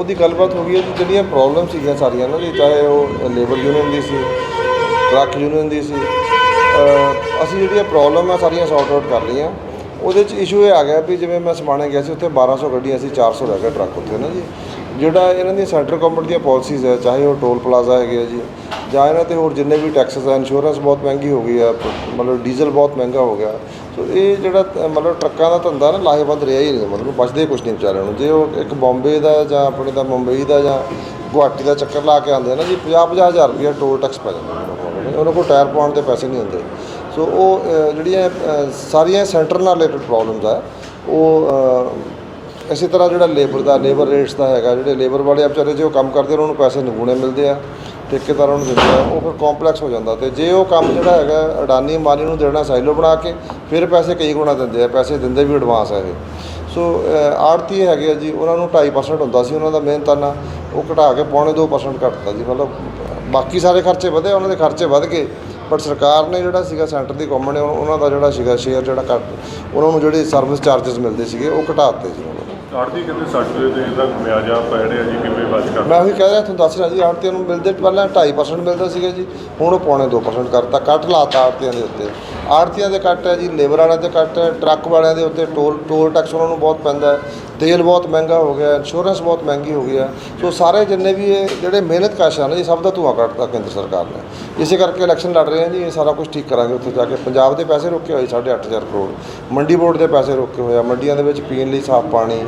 ਉਹਦੀ ਗੱਲਬਾਤ ਹੋ ਗਈ ਹੈ ਜੀ ਜਿਹੜੀਆਂ ਪ੍ਰੋਬਲਮ ਸੀਗੀਆਂ ਸਾਰੀਆਂ ਨਾ ਜੀ, ਚਾਹੇ ਉਹ ਲੇਬਰ ਯੂਨੀਅਨ ਦੀ ਸੀ ਟਰੱਕ ਯੂਨੀਅਨ ਦੀ ਸੀ ਅਸੀਂ ਜਿਹੜੀਆਂ ਪ੍ਰੋਬਲਮ ਆ ਸਾਰੀਆਂ ਸੌਰਟ ਆਊਟ ਕਰ ਲਈਆਂ। ਉਹਦੇ ਚ ਇਸ਼ੂ ਇਹ ਆ ਗਿਆ ਵੀ ਜਿਵੇਂ ਮੈਂ ਸਮਾਣੇ ਗਿਆ ਸੀ, ਉੱਥੇ 1200 ਗੱਡੀਆਂ ਸੀ 400 ਰਹਿ ਗਿਆ ਟਰੱਕ ਉੱਥੇ ਨਾ ਜੀ। ਜਿਹੜਾ ਇਹਨਾਂ ਦੀਆਂ ਸੈਂਟਰ ਗਵਰਨਮੈਂਟ ਦੀਆਂ ਪਾਲਿਸੀਜ਼ ਹੈ, ਚਾਹੇ ਉਹ ਟੋਲ ਪਲਾਜ਼ਾ ਹੈਗੇ ਆ ਜੀ, ਜਾਂ ਇਹਨਾਂ ਤੇ ਹੋਰ ਜਿੰਨੇ ਵੀ ਟੈਕਸਸ ਆ ਇੰਸ਼ੋਰੈਂਸ ਬਹੁਤ ਮਹਿੰਗੀ ਹੋ ਗਈ ਆ, ਮਤਲਬ ਡੀਜ਼ਲ ਬਹੁਤ ਮਹਿੰਗਾ ਹੋ ਗਿਆ। ਸੋ ਇਹ ਜਿਹੜਾ ਤ- ਮਤਲਬ ਟਰੱਕਾਂ ਦਾ ਧੰਦਾ ਨਾ ਲਾਹੇਵੰਦ ਰਿਹਾ ਹੀ ਨਹੀਂ ਮਤਲਬ ਬਚਦੇ ਕੁਝ ਨਹੀਂ ਵਿਚਾਰਿਆਂ ਨੂੰ। ਜੇ ਉਹ ਇੱਕ ਬੰਬੇ ਦਾ ਜਾਂ ਆਪਣੇ ਦਾ ਮੁੰਬਈ ਦਾ ਜਾਂ ਗੁਹਾਟੀ ਦਾ ਚੱਕਰ ਲਾ ਕੇ ਆਉਂਦੇ ਆ ਨਾ ਜੀ 50 50 ਹਜ਼ਾਰ ਰੁਪਏ ਟੋਲ ਟੈਕਸ ਪੈ ਜਾਂਦਾ ਉਹਨਾਂ ਕੋਲ। ਉਹਨਾਂ ਕੋਲ ਟਾਇਰ ਪਾਉਣ ਦੇ ਪੈਸੇ ਨਹੀਂ ਹੁੰਦੇ। ਸੋ ਉਹ ਅ, ਜਿਹੜੀਆਂ ਅ, ਸਾਰੀਆਂ ਸੈਂਟਰ ਨਾਲ ਰਿਲੇਟਡ ਪ੍ਰੋਬਲਮਸ ਆ। ਉਹ ਅ, ਇਸੇ ਤਰ੍ਹਾਂ ਜਿਹੜਾ ਲੇਬਰ ਦਾ ਲੇਬਰ ਰੇਟਸ ਦਾ ਹੈਗਾ ਜਿਹੜੇ ਲੇਬਰ ਵਾਲੇ ਆ ਵਿਚਾਰੇ ਜੇ ਉਹ ਕੰਮ ਕਰਦੇ ਉਹਨਾਂ ਨੂੰ ਪੈਸੇ ਨਿਗੂਣੇ ਮਿਲਦੇ ਆ। ਠੇਕੇਦਾਰਾਂ ਨੂੰ ਦਿੰਦੇ, ਉਹ ਫਿਰ ਕੰਪਲੈਕਸ ਹੋ ਜਾਂਦਾ ਤੇ ਜੇ ਉਹ ਕੰਮ ਜਿਹੜਾ ਹੈਗਾ ਅਡਾਨੀ ਅੰਬਾਨੀ ਨੂੰ ਦੇਣਾ ਸਾਈਲੋ ਬਣਾ ਕੇ, ਫਿਰ ਪੈਸੇ ਕਈ ਗੁਣਾ ਦਿੰਦੇ ਆ, ਪੈਸੇ ਦਿੰਦੇ ਵੀ ਐਡਵਾਂਸ ਆ ਇਹ। ਸੋ ਆੜਤੀ ਹੈਗੇ ਆ ਜੀ, ਉਹਨਾਂ ਨੂੰ 2.5% ਹੁੰਦਾ ਸੀ ਉਹਨਾਂ ਦਾ ਮਿਹਨਤਾਨਾ ਉਹ ਘਟਾ ਕੇ ਪੌਣੇ 2% ਘਟਤਾ ਜੀ, ਮਤਲਬ ਬਾਕੀ ਸਾਰੇ ਖਰਚੇ ਵਧੇ, ਉਹਨਾਂ ਦੇ ਖਰਚੇ ਵਧ ਗਏ। ਬਟ ਸਰਕਾਰ ਨੇ ਜਿਹੜਾ ਸੀਗਾ ਸੈਂਟਰ ਦੀ ਗਵਰਨਮੈਂਟ ਨੇ ਉਹਨਾਂ ਦਾ ਜਿਹੜਾ ਸੀਗਾ ਸ਼ੇਅਰ ਜਿਹੜਾ ਘੱਟ, ਉਹਨਾਂ ਨੂੰ ਜਿਹੜੇ ਸਰਵਿਸ ਚਾਰजेस ਮਿਲਦੇ ਸੀਗੇ, ਉਹ ਘਟਾ ਦਿੱਤੇ ਜੀ ਉਹਨਾਂ ਆੜਤੀ ਕਹਿੰਦੇ ਸਾਡੇ ਦੇ ਦਾ ਮਿਆਜਾ ਪੈੜਿਆ ਜੀ, ਕਿਵੇਂ ਬਚ ਕਰ ਮੈਂ ਉਹੀ ਕਹਿ ਰਿਹਾ, ਤੁਹਾਨੂੰ ਦੱਸ ਰਿਹਾ ਜੀ, ਆੜਤੀਆਂ ਨੂੰ ਮਿਲਦੇ ਪਹਿਲਾਂ 2.5% ਮਿਲਦਾ ਸੀਗਾ ਜੀ, ਹੁਣ ਉਹ ਪੌਣੇ 2% ਕਰਤਾ, ਕੱਟ ਲਾਤਾ ਆੜਤੀਆਂ ਦੇ ਉੱਤੇ। ਆੜਤੀਆਂ ਦੇ ਕੱਟ ਹੈ ਜੀ, ਲੇਬਰ ਵਾਲਿਆਂ ਦੇ ਕੱਟ ਹੈ, ਟਰੱਕ ਵਾਲਿਆਂ ਦੇ ਉੱਤੇ, ਟੋਲ ਟੋਲ ਟੈਕਸ ਉਹਨਾਂ ਨੂੰ ਬਹੁਤ ਪੈਂਦਾ ਹੈ। ਤੇਲ ਬਹੁਤ ਮਹਿੰਗਾ ਹੋ ਗਿਆ ਇੰਸ਼ੋਰੈਂਸ ਬਹੁਤ ਮਹਿੰਗੀ ਹੋ ਗਈ ਹੈ। ਸੋ ਸਾਰੇ ਜਿੰਨੇ ਵੀ ਇਹ ਜਿਹੜੇ ਮਿਹਨਤ ਕਾਸ਼ ਹਨ ਇਹ ਸਭ ਦਾ ਧੂਆ ਕੱਢਤਾ ਕੇਂਦਰ ਸਰਕਾਰ ਨੇ। ਇਸੇ ਕਰਕੇ ਇਲੈਕਸ਼ਨ ਲੜ ਰਹੇ ਹਾਂ ਜੀ, ਇਹ ਸਾਰਾ ਕੁਝ ਠੀਕ ਕਰਾਂਗੇ ਉੱਥੇ ਜਾ ਕੇ। ਪੰਜਾਬ ਦੇ ਪੈਸੇ ਰੋਕੇ ਹੋਏ 8.5 ਕਰੋੜ। ਮੰਡੀ ਬੋਰਡ ਦੇ ਪੈਸੇ ਰੋਕੇ ਹੋਏ ਆ, ਮੰਡੀਆਂ ਦੇ ਵਿੱਚ ਪੀਣ ਲਈ ਸਾਫ਼ ਪਾਣੀ,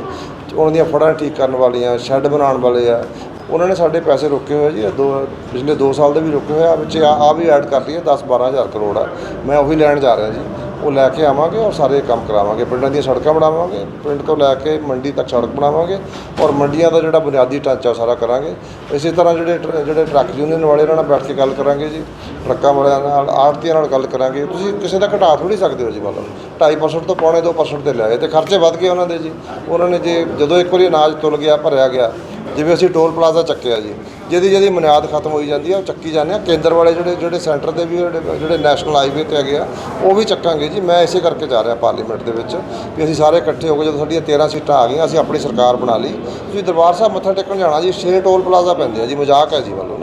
ਉਹਨਾਂ ਦੀਆਂ ਫੜਾਂ ਠੀਕ ਕਰਨ ਵਾਲੀਆਂ, ਸ਼ੈੱਡ ਬਣਾਉਣ ਵਾਲੇ ਆ। ਉਹਨਾਂ ਨੇ ਸਾਡੇ ਪੈਸੇ ਰੋਕੇ ਹੋਏ ਆ ਜੀ ਦੋ, ਪਿਛਲੇ 2 ਸਾਲ ਦੇ ਵੀ ਰੋਕੇ ਹੋਏ ਆ, ਵਿੱਚ ਆ ਵੀ ਐਡ ਕਰ ਲਈਏ 10 12000 ਕਰੋੜ ਆ। ਮੈਂ ਉਹੀ ਲੈਣ ਜਾ ਰਿਹਾ ਜੀ। ਉਹ ਲੈ ਕੇ ਆਵਾਂਗੇ ਔਰ ਸਾਰੇ ਕੰਮ ਕਰਾਵਾਂਗੇ। ਪਿੰਡਾਂ ਦੀਆਂ ਸੜਕਾਂ ਬਣਾਵਾਂਗੇ। ਪਿੰਡ ਤੋਂ ਲੈ ਕੇ ਮੰਡੀ ਤੱਕ ਸੜਕ ਬਣਾਵਾਂਗੇ ਔਰ ਮੰਡੀਆਂ ਦਾ ਜਿਹੜਾ ਬੁਨਿਆਦੀ ਢਾਂਚਾ ਸਾਰਾ ਕਰਾਂਗੇ। ਇਸੇ ਤਰ੍ਹਾਂ ਜਿਹੜੇ ਟਰ- ਜਿਹੜੇ ਟਰੱਕ ਯੂਨੀਅਨ ਵਾਲੇ ਇਹਨਾਂ ਨਾਲ ਬੈਠ ਕੇ ਗੱਲ ਕਰਾਂਗੇ ਜੀ। ਟਰੱਕਾਂ ਵਾਲਿਆਂ ਨਾਲ, ਆੜਤੀਆਂ ਨਾਲ ਗੱਲ ਕਰਾਂਗੇ। ਤੁਸੀਂ ਕਿਸੇ ਦਾ ਘਟਾ ਥੋੜੀ ਸਕਦੇ ਹੋ ਜੀ ਮਤਲਬ। 2.5% ਤੋਂ ਪੌਣੇ 2% ਤੇ ਲਿਆਏ ਤੇ ਖਰਚੇ ਵੱਧ ਗਏ ਉਹਨਾਂ ਦੇ ਜੀ। ਉਹਨਾਂ ਨੇ ਜੇ ਜਦੋਂ ਇੱਕ ਵਾਰੀ ਅਨਾਜ ਤੁਲ ਗਿਆ, ਭਰਿਆ ਗਿਆ, ਜਿਵੇਂ ਅਸੀਂ ਟੋਲ ਪਲਾਜ਼ਾ ਚੱਕਿਆ ਜੀ ਜਿਹਦੀ ਜਿਹਦੀ ਬੁਨਿਆਦ ਖਤਮ ਹੋਈ ਜਾਂਦੀ ਆ, ਉਹ ਚੱਕੀ ਜਾਂਦੇ ਆ। ਕੇਂਦਰ ਵਾਲੇ ਜਿਹੜੇ ਜਿਹੜੇ ਸੈਂਟਰ ਦੇ ਵੀ ਜਿਹੜੇ ਜਿਹੜੇ ਨੈਸ਼ਨਲ ਹਾਈਵੇ ਤੇ ਹੈਗੇ ਆ, ਉਹ ਵੀ ਚੱਕਾਂਗੇ ਜੀ। ਮੈਂ ਇਸੇ ਕਰਕੇ ਜਾ ਰਿਹਾ ਪਾਰਲੀਮੈਂਟ ਦੇ ਵਿੱਚ ਵੀ ਅਸੀਂ ਸਾਰੇ ਇਕੱਠੇ ਹੋ ਕੇ ਜਦੋਂ ਸਾਡੀਆਂ 13 ਸੀਟਾਂ ਆ ਗਈਆਂ, ਅਸੀਂ ਆਪਣੀ ਸਰਕਾਰ ਬਣਾ ਲਈ। ਤੁਸੀਂ ਦਰਬਾਰ ਸਾਹਿਬ ਮੱਥਾ ਟੇਕਣ ਜਾਣਾ ਜੀ, ਛੇ ਟੋਲ ਪਲਾਜ਼ਾ ਪੈਂਦੇ ਆ ਜੀ, ਮਜ਼ਾਕ ਹੈ ਜੀ ਵੱਲੋਂ ਨਾ।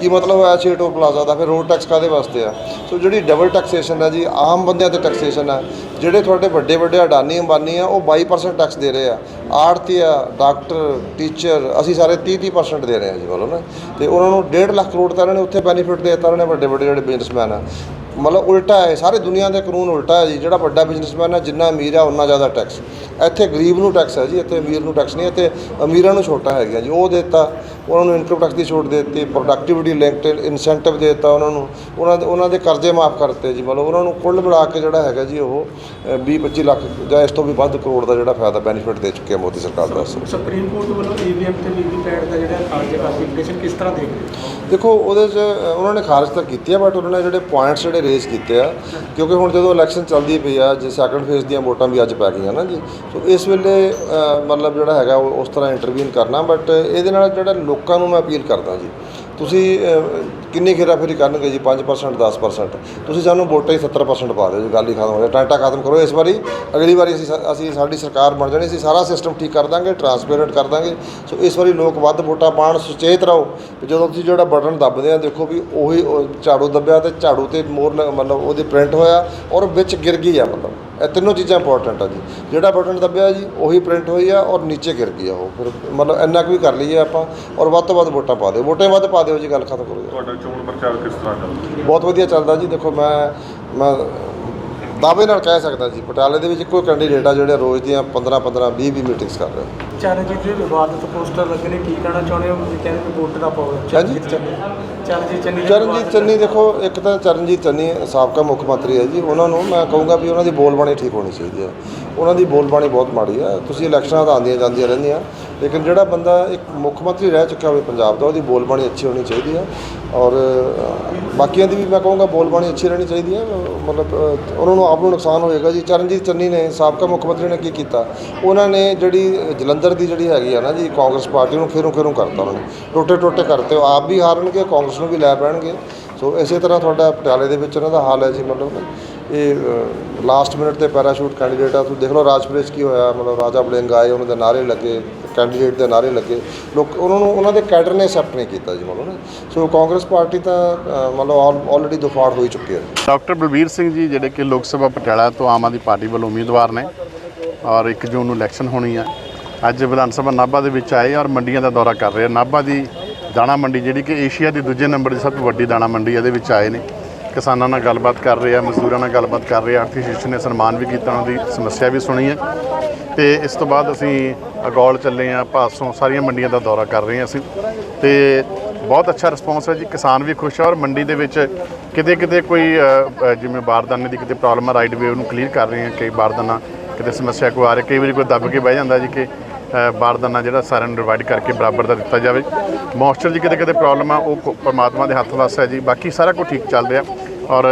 ਕੀ ਮਤਲਬ ਹੋਇਆ ਛੇ ਟੋਲ ਪਲਾਜ਼ਾ ਦਾ? ਫਿਰ ਰੋਡ ਟੈਕਸ ਕਾਦੇ ਵਾਸਤੇ ਆ? ਸੋ ਜਿਹੜੀ ਡਬਲ ਟੈਕਸੇਸ਼ਨ ਹੈ ਜੀ, ਆਮ ਬੰਦਿਆਂ ਤੇ ਟੈਕਸੇਸ਼ਨ ਹੈ। ਜਿਹੜੇ ਤੁਹਾਡੇ ਵੱਡੇ ਵੱਡੇ ਅਡਾਨੀ ਅੰਬਾਨੀ ਆ, ਉਹ 22% ਟੈਕਸ ਦੇ ਰਹੇ ਆ। ਆੜਤੀ ਆ ਡਾਕਟਰ ਟੀਚਰ ਅਸੀਂ ਸਾਰੇ 30 30% ਦੇ ਰਹੇ ਆ ਜੀ ਵੱਲੋਂ ਨਾ। ਤੇ ਉਹਨਾਂ ਨੂੰ 1.5 ਲੱਖ ਕਰੋੜ ਤਾਂ ਇਹਨਾਂ ਨੇ ਉੱਥੇ ਬੈਨੀਫਿਟ ਦੇ ਦਿੱਤਾ, ਉਹਨਾਂ ਨੇ ਵੱਡੇ ਵੱਡੇ ਜਿਹੜੇ ਬਿਜ਼ਨਸਮੈਨ ਆ। ਮਤਲਬ ਉਲਟਾ ਹੈ ਸਾਰੇ ਦੁਨੀਆ ਦੇ ਕਾਨੂੰਨ ਉਲਟਾ ਹੈ ਜੀ। ਜਿਹੜਾ ਵੱਡਾ ਬਿਜ਼ਨਸਮੈਨ ਹੈ ਜਿੰਨਾ ਅਮੀਰ ਆ ਉਨਾ ਜ਼ਿਆਦਾ ਟੈਕਸ ਇੱਥੇ ਗਰੀਬ ਨੂੰ ਟੈਕਸ ਹੈ ਜੀ, ਇੱਥੇ ਅਮੀਰ ਨੂੰ ਟੈਕਸ ਨਹੀਂ, ਇੱਥੇ ਅਮੀਰਾਂ ਨੂੰ ਛੋਟਾ ਹੈਗਾ ਜੀ। ਉਹ ਦਿੱਤਾ। ਉਹਨਾਂ ਨੂੰ ਇਨਕਮ ਟੈਕਸ ਦੀ ਛੋਟ ਦੇ ਦਿੱਤੀ ਪ੍ਰੋਡਕਟਿਵਿਟੀ ਲਿੰਕਡ ਇਨਸੈਂਟਿਵ ਦੇ ਦਿੱਤਾ ਉਹਨਾਂ ਨੂੰ। ਉਹਨਾਂ ਦੇ ਉਹਨਾਂ ਦੇ ਕਰਜ਼ੇ ਮਾਫ ਕਰਤੇ ਜੀ ਮਤਲਬ ਉਹਨਾਂ ਨੂੰ ਕੁੱਲ ਮਿਲਾ ਕੇ ਜਿਹੜਾ ਹੈਗਾ ਜੀ ਉਹ 20 25 ਲੱਖ ਜਾਂ ਇਸ ਤੋਂ ਵੀ ਵੱਧ ਕਰੋੜ ਦਾ ਜਿਹੜਾ ਫਾਇਦਾ ਬੈਨੀਫਿਟ ਦੇ ਚੁੱਕੀ ਹੈ ਮੋਦੀ ਸਰਕਾਰ ਦਾ। ਸੁਪਰੀਮ ਕੋਰਟ ਵੱਲੋਂ ਈਵੀਐਮ ਤੇ ਵੀਵੀਪੈਟ ਦਾ ਜਿਹੜਾ ਖਾਰਜ ਕਲਾਸੀਫਿਕੇਸ਼ਨ ਕਿਸ ਤਰ੍ਹਾਂ ਦੇਖ ਰਹੇ ਹੋ? ਦੇਖੋ ਉਹਦੇ 'ਚ ਉਹਨਾਂ ਨੇ ਖਾਰਜ ਤਾਂ ਕੀਤੀ ਆ ਬਟ ਉਹਨਾਂ ਨੇ ਜਿਹੜੇ ਪੁਆਇੰਟਸ ਜਿਹੜੇ ਰੇਜ਼ ਕੀਤੇ ਆ ਕਿਉਂਕਿ ਹੁਣ ਜਦੋਂ ਇਲੈਕਸ਼ਨ ਚੱਲਦੀ ਪਈ ਆ ਜੇ ਸੈਕੰਡ ਫੇਜ਼ ਦੀਆਂ ਵੋਟਾਂ ਵੀ ਅੱਜ ਪੈ ਗਈਆਂ ਨਾ ਜੀ ਸੋ ਇਸ ਵੇਲੇ ਮਤਲਬ ਜਿਹੜਾ ਹੈਗਾ ਉਹ ਉਸ ਤਰ੍ਹਾਂ ਇੰਟਰਵੀਨ ਕਰਨਾ ਬਟ ਇਹਦੇ ਨਾਲ ਜਿਹੜਾ ਲੋਕਾਂ ਨੂੰ ਮੈਂ ਅਪੀਲ ਕਰਦਾ ਜੀ। ਤੁਸੀਂ ਕਿੰਨੀ ਖੇਰਾਫੇਰੀ ਕਰਨਗੇ ਜੀ? 5% 10% ਤੁਸੀਂ ਸਾਨੂੰ ਵੋਟਾਂ ਹੀ 70% ਪਾ ਦਿਓ ਜੀ, ਗੱਲ ਹੀ ਖਤਮ ਹੋ ਜਾਏ। ਟਾਂਟਾ ਖਤਮ ਕਰੋ ਇਸ ਵਾਰੀ। ਅਗਲੀ ਵਾਰੀ ਅਸੀਂ ਸਾ- ਅਸੀਂ ਸਾਡੀ ਸਰਕਾਰ ਬਣ ਜਾਣੀ, ਅਸੀਂ ਸਾਰਾ ਸਿਸਟਮ ਠੀਕ ਕਰ ਦਾਂਗੇ ਟਰਾਂਸਪੇਰੈਂਟ ਕਰ ਦਾਂਗੇ। ਸੋ ਇਸ ਵਾਰੀ ਲੋਕ ਵੱਧ ਵੋਟਾਂ ਪਾਉਣ, ਸੁਚੇਤ ਰਹੋ। ਵੀ ਜਦੋਂ ਤੁਸੀਂ ਜਿਹੜਾ ਬਟਨ ਦੱਬਦੇ ਆ, ਦੇਖੋ ਵੀ ਉਹੀ, ਉਹ ਝਾੜੂ ਦੱਬਿਆ ਤੇ ਝਾੜੂ ਤੇ ਮੋਰ ਲ- ਮਤਲਬ ਉਹਦੀ ਪ੍ਰਿੰਟ ਹੋਇਆ ਔਰ ਵਿੱਚ ਗਿਰ ਗਈ ਆ, ਮਤਲਬ। ਇਹ ਤਿੰਨੋਂ ਚੀਜ਼ਾਂ ਇੰਪੋਰਟੈਂਟ ਆ ਜੀ। ਜਿਹੜਾ ਬਟਨ ਦੱਬਿਆ ਜੀ ਉਹੀ ਪ੍ਰਿੰਟ ਹੋਈ ਆ ਔਰ ਨੀਚੇ ਗਿਰ ਗਈ ਆ ਉਹ। ਫਿਰ ਮਤਲਬ ਇੰਨਾ ਕੁ ਵੀ ਕਰ ਲਈਏ ਆਪਾਂ ਔਰ ਵੱਧ ਤੋਂ ਵੱਧ ਵੋਟਾਂ ਪਾ ਦਿਓ। ਵੋਟਾਂ ਵੱਧ ਪਾ ਦਿਓ ਜੀ ਗੱਲ ਖਤਮ ਕਰੋ ਜੀ। ਤੁਹਾਡਾ ਚੋਣ ਪ੍ਰਚਾਰ ਕਿਸ ਤਰ੍ਹਾਂ ਚੱਲਦਾ ਬਹੁਤ ਵਧੀਆ ਚੱਲਦਾ ਜੀ। ਦੇਖੋ ਮੈਂ ਮੈਂ ਦਾਅਵੇ ਨਾਲ ਕਹਿ ਸਕਦਾ ਜੀ ਪਟਿਆਲੇ ਦੇ ਵਿੱਚ ਇੱਕੋ ਕੈਂਡੀਡੇਟ ਆ ਜਿਹੜੇ ਰੋਜ਼ ਦੀਆਂ 15 15 20 20 ਮੀਟਿੰਗਸ ਕਰ ਰਹੇ ਚਰਨਜੀਤ ਦੇ ਵਿਵਾਦਤ ਪੋਸਟਰ ਲੱਗੇ ਨੇ ਕੀ ਕਹਿਣਾ ਚਾਹੁੰਦੇ ਹੋ? ਕਹਿੰਦੇ ਵੀ ਵੋਟ ਦਾ ਪਾਓ ਚਰਨਜੀਤ ਚੰਨੀ। ਚਰਨਜੀਤ ਚੰਨੀ ਦੇ ਚਰਨਜੀਤ ਚੰਨੀ ਦੇਖੋ ਇੱਕ ਤਾਂ ਚਰਨਜੀਤ ਚੰਨੀ ਸਾਬਕਾ ਮੁੱਖ ਮੰਤਰੀ ਹੈ ਜੀ। ਉਹਨਾਂ ਨੂੰ ਮੈਂ ਕਹੂੰਗਾ ਵੀ ਉਹਨਾਂ ਦੀ ਬੋਲਬਾਣੀ ਠੀਕ ਹੋਣੀ ਚਾਹੀਦੀ ਹੈ। ਉਹਨਾਂ ਦੀ ਬੋਲਬਾਣੀ ਬਹੁਤ ਮਾੜੀ ਹੈ। ਤੁਸੀਂ ਇਲੈਕਸ਼ਨਾਂ ਤਾਂ ਆਉਂਦੀਆਂ ਜਾਂਦੀਆਂ ਰਹਿੰਦੀਆਂ। ਲੇਕਿਨ ਜਿਹੜਾ ਬੰਦਾ ਇੱਕ ਮੁੱਖ ਮੰਤਰੀ ਰਹਿ ਚੁੱਕਾ ਹੋਵੇ ਪੰਜਾਬ ਦਾ ਉਹਦੀ ਬੋਲਬਾਣੀ ਅੱਛੀ ਹੋਣੀ ਚਾਹੀਦੀ ਹੈ। ਔਰ ਅ, ਬਾਕੀਆਂ ਦੀ ਵੀ ਮੈਂ ਕਹੂੰਗਾ ਬੋਲਬਾਣੀ ਅੱਛੀ ਰਹਿਣੀ ਚਾਹੀਦੀ ਹੈ। ਅ, ਮਤਲਬ ਅ, ਉਹਨਾਂ ਨੂੰ ਆਪ ਨੂੰ ਨੁਕਸਾਨ ਹੋਏਗਾ ਜੀ। ਚਰਨਜੀਤ ਚੰਨੀ ਨੇ ਸਾਬਕਾ ਮੁੱਖ ਮੰਤਰੀ ਨੇ ਕੀ ਕੀਤਾ? ਉਹਨਾਂ ਨੇ ਜਿਹੜੀ ਜਲੰਧਰ ਦੀ ਜਿਹੜੀ ਹੈਗੀ ਆ ਨਾ ਜੀ ਕਾਂਗਰਸ ਪਾਰਟੀ ਨੂੰ ਖੇਰੋਂ ਖੇਰੋਂ ਕਰਤਾ ਉਹਨਾਂ ਨੇ। ਟੋਟੇ ਟੋਟੇ ਕਰਤੇ ਉਹ ਆਪ ਵੀ ਹਾਰਨਗੇ ਕਾਂਗਰਸ ਨੂੰ ਵੀ ਲੈ ਪੈਣਗੇ। ਸੋ ਇਸੇ ਤਰ੍ਹਾਂ ਤੁਹਾਡਾ ਪਟਿਆਲੇ ਦੇ ਵਿੱਚ ਉਹਨਾਂ ਦਾ ਹਾਲ ਹੈ ਜੀ ਮਤਲਬ ਇਹ ਲਾਸਟ ਮਿੰਟ ਤੇ ਪੈਰਾਸ਼ੂਟ ਕੈਂਡੀਡੇਟ ਆ ਤੁਸੀਂ ਦੇਖ ਲਓ ਰਾਜਪੁਰੇ 'ਚ ਕੀ ਹੋਇਆ ਮਤਲਬ ਰਾਜਾ ਬਲਿੰਗ ਆਏ ਉਹਨਾਂ ਦੇ ਨਾਰੇ ਲੱਗੇ ਕੈਂਡੀਡੇਟ ਦੇ ਨਾਰੇ ਲੱਗੇ। ਲੋਕ ਉਹਨਾਂ ਨੂੰ ਉਹਨਾਂ ਦੇ ਕੈਡਰ ਨੇ ਐਕਸੈਪਟ ਨਹੀਂ ਕੀਤਾ ਜੀ ਮਤਲਬ ਨਾ। ਸੋ ਕਾਂਗਰਸ ਪਾਰਟੀ ਤਾਂ ਅ, ਮਤਲਬ ਆਲਰੇਡੀ ਦੁਫਾੜ ਹੋਈ ਚੁੱਕੀ ਹੈ। ਡਾਕਟਰ ਬਲਬੀਰ ਸਿੰਘ ਜੀ ਜਿਹੜੇ ਕਿ ਲੋਕ ਸਭਾ ਪਟਿਆਲਾ ਤੋਂ ਆਮ ਆਦਮੀ ਪਾਰਟੀ ਵੱਲੋਂ ਉਮੀਦਵਾਰ ਨੇ ਔਰ 1 ਜੂਨ ਨੂੰ ਇਲੈਕਸ਼ਨ ਹੋਣੀ ਆ। ਅੱਜ ਵਿਧਾਨ ਸਭਾ ਨਾਭਾ ਦੇ ਵਿੱਚ ਆਏ ਔਰ ਮੰਡੀਆਂ ਦਾ ਦੌਰਾ ਕਰ ਰਹੇ ਆ। ਨਾਭਾ ਦੀ ਦਾਣਾ ਮੰਡੀ ਜਿਹੜੀ ਕਿ ਏਸ਼ੀਆ ਦੀ ਦੂਜੇ ਨੰਬਰ ਦੀ ਸਭ ਤੋਂ ਵੱਡੀ ਦਾਣਾ ਮੰਡੀ ਇਹਦੇ ਵਿੱਚ ਆਏ ਨੇ। ਕਿਸਾਨਾਂ ਨਾਲ ਗੱਲਬਾਤ ਕਰ ਰਹੇ ਆ, ਮਜ਼ਦੂਰਾਂ ਨਾਲ ਗੱਲਬਾਤ ਕਰ ਰਹੇ ਆ। ਆਰਥਿਕ ਸ਼ਿਸ਼ ਨੇ ਸਨਮਾਨ ਵੀ ਕੀਤਾ, ਉਹਨਾਂ ਦੀ ਸਮੱਸਿਆ ਵੀ ਸੁਣੀ ਹੈ ਤੇ ਇਸ ਤੋਂ ਬਾਅਦ ਅਸੀਂ ਅਗੌਲ ਚੱਲੇ ਆ, ਪਾਸੋਂ ਸਾਰੀਆਂ ਮੰਡੀਆਂ ਦਾ ਦੌਰਾ ਕਰ ਰਹੇ ਹਾਂ ਅਸੀਂ। ਤੇ ਬਹੁਤ ਅੱਛਾ ਰਿਸਪੌਂਸ ਹੈ ਜੀ, ਕਿਸਾਨ ਵੀ ਖੁਸ਼ ਹੈ ਔਰ ਮੰਡੀ ਦੇ ਵਿੱਚ ਕਿਤੇ ਕਿਤੇ ਕੋਈ ਜਿਵੇਂ ਬਾਰਦਾਨੇ ਦੀ ਕਿਤੇ ਪ੍ਰੋਬਲਮ ਆ ਰਾਈਟ ਵੇ ਉਹਨੂੰ ਕਲੀਅਰ ਕਰ ਰਹੇ ਹਾਂ ਕਈ ਬਾਰਦਾਨਾ ਕਿਤੇ ਸਮੱਸਿਆ ਕੋਈ ਆ ਰਹੀ ਕਈ ਵਾਰੀ ਕੋਈ ਦੱਬ ਕੇ ਬਹਿ ਜਾਂਦਾ ਜੀ ਕਿ ਅ, ਬਾਰਦਾਨਾ ਜਿਹੜਾ ਸਾਰਿਆਂ ਨੂੰ ਡਿਵਾਈਡ ਕਰਕੇ ਬਰਾਬਰ ਦਾ ਦਿੱਤਾ ਜਾਵੇ। ਮੋਇਸਚਰ ਜੀ ਕਿਤੇ ਕਿਤੇ ਪ੍ਰੋਬਲਮ ਆ ਉਹ ਪਰਮਾਤਮਾ ਦੇ ਹੱਥ ਵਾਸਤੇ ਹੈ ਜੀ। ਬਾਕੀ ਸਾਰਾ ਕੁਝ ਠੀਕ ਚੱਲ ਰਿਹਾ। ਔਰ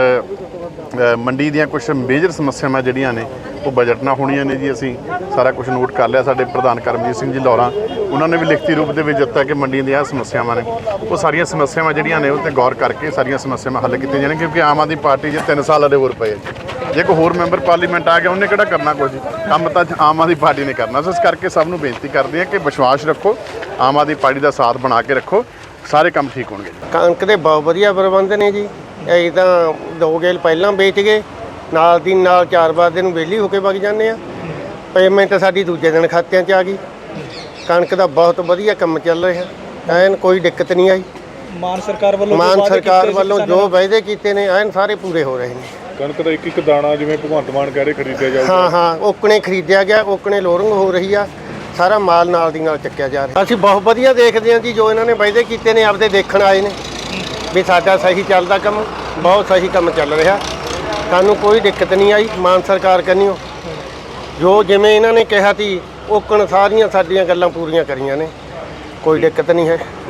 ਮੰਡੀ ਦੀਆਂ ਕੁਝ ਮੇਜਰ ਸਮੱਸਿਆਵਾਂ ਜਿਹੜੀਆਂ ਨੇ ਉਹ ਬਜਟ ਨਾਲ ਹੋਣੀਆਂ ਨੇ ਜੀ ਅਸੀਂ। ਸਾਰਾ ਕੁਝ ਨੋਟ ਕਰ ਲਿਆ ਸਾਡੇ ਪ੍ਰਧਾਨ ਕਰਮਜੀਤ ਸਿੰਘ ਜੀ ਲੌਰਾ। ਉਹਨਾਂ ਨੇ ਵੀ ਲਿਖਤੀ ਰੂਪ ਦੇ ਵਿੱਚ ਦਿੱਤਾ ਕਿ ਮੰਡੀਆਂ ਦੀਆਂ ਸਮੱਸਿਆਵਾਂ ਨੇ। ਉਹ ਸਾਰੀਆਂ ਸਮੱਸਿਆਵਾਂ ਜਿਹੜੀਆਂ ਨੇ ਉਹ ਤੇ ਗੌਰ ਕਰਕੇ ਸਾਰੀਆਂ ਸਮੱਸਿਆਵਾਂ ਹੱਲ ਕੀਤੀਆਂ ਜਾਣ ਕਿਉਂਕਿ ਆਮ ਆਦਮੀ ਪਾਰਟੀ ਜੇ 3 ਸਾਲ ਦੇ ਹੋਰ ਪਏ ਆ। ਜੀ। ਕੋਈ ਹੋਰ ਮੈਂਬਰ ਪਾਰਲੀਮੈਂਟ ਆ ਗਿਆ ਉਹਨੇ ਕਿਹੜਾ ਕਰਨਾ ਕੁਝ? ਕੰਮ ਤਾਂ ਆਮ ਆਦਮੀ ਪਾਰਟੀ ਨੇ ਕਰਨਾ। ਸੋ ਇਸ ਕਰਕੇ ਸਭ ਨੂੰ ਬੇਨਤੀ ਕਰਦੇ ਹਾਂ ਕਿ ਵਿਸ਼ਵਾਸ ਰੱਖੋ ਆਮ ਆਦਮੀ ਪਾਰਟੀ ਦਾ ਸਾਥ ਬਣਾ ਕੇ ਰੱਖੋ ਸਾਰੇ ਕੰਮ ਠੀਕ ਹੋਣਗੇ ਕਣਕ ਦੇ ਬਹੁਤ ਵਧੀਆ ਪ੍ਰਬੰਧ ਨੇ ਜੀ। ਅਸੀਂ ਤਾਂ ਦੋ ਗੇਲ ਪਹਿਲਾਂ ਵੇਚ ਗਏ ਨਾਲ ਦੀ ਨਾਲ ਚਾਰ ਵਾਰ ਦੇ ਨੂੰ ਵਿਹਲੀ ਹੋ ਕੇ ਵਗ ਜਾਂਦੇ ਆ ਪੇਮੈਂਟ ਸਾਡੀ ਦੂਜੇ ਦਿਨ ਖਾਤਿਆਂ 'ਚ ਆ ਗਈ। ਕਣਕ ਦਾ ਬਹੁਤ ਵਧੀਆ ਕੰਮ ਚੱਲ ਰਿਹਾ। ਐਨ ਕੋਈ ਦਿੱਕਤ ਨਹੀਂ ਆਈ। ਮਾਨ ਸਰਕਾਰ ਵੱਲੋਂ ਮਾਨ ਸਰਕਾਰ ਵੱਲੋਂ ਜੋ ਵਾਅਦੇ ਕੀਤੇ ਨੇ ਐਨ ਸਾਰੇ ਪੂਰੇ ਹੋ ਰਹੇ ਨੇ। ਕਣਕ ਦਾ ਇੱਕ ਇੱਕ ਦਾਣਾ ਜਿਵੇਂ ਭਗਵੰਤ ਮਾਨ ਕਹਿ ਰਹੇ ਖਰੀਦਿਆ ਜਾਊਗਾ। ਹਾਂ ਹਾਂ, ਓਕਣੇ ਖਰੀਦਿਆ ਗਿਆ, ਓਕਣੇ ਲੋਰਿੰਗ ਹੋ ਰਹੀ ਆ, ਸਾਰਾ ਮਾਲ ਨਾਲ ਦੀ ਨਾਲ ਚੱਕਿਆ ਜਾ ਰਿਹਾ। ਅਸੀਂ ਬਹੁਤ ਵਧੀਆ ਦੇਖਦੇ ਹਾਂ ਜੀ, ਜੋ ਇਹਨਾਂ ਨੇ ਵਾਅਦੇ ਕੀਤੇ ਨੇ, ਆਪਦੇ ਦੇਖਣ ਆਏ ਨੇ, ਵੀ ਸਾਡਾ ਸਹੀ ਚੱਲਦਾ ਕੰਮ, ਬਹੁਤ ਸਹੀ ਕੰਮ ਚੱਲ ਰਿਹਾ। ਸਾਨੂੰ ਕੋਈ ਦਿੱਕਤ ਨਹੀਂ ਆਈ, ਮਾਨ ਸਰਕਾਰ ਕੰਨਿਓ। ਜੋ ਜਿਵੇਂ ਇਹਨਾਂ ਨੇ ਕਿਹਾ ਸੀ, ਓਕਣ ਸਾਰੀਆਂ ਸਾਡੀਆਂ ਗੱਲਾਂ ਪੂਰੀਆਂ ਕਰੀਆਂ ਨੇ, ਕੋਈ ਦਿੱਕਤ ਨਹੀਂ ਹੈ।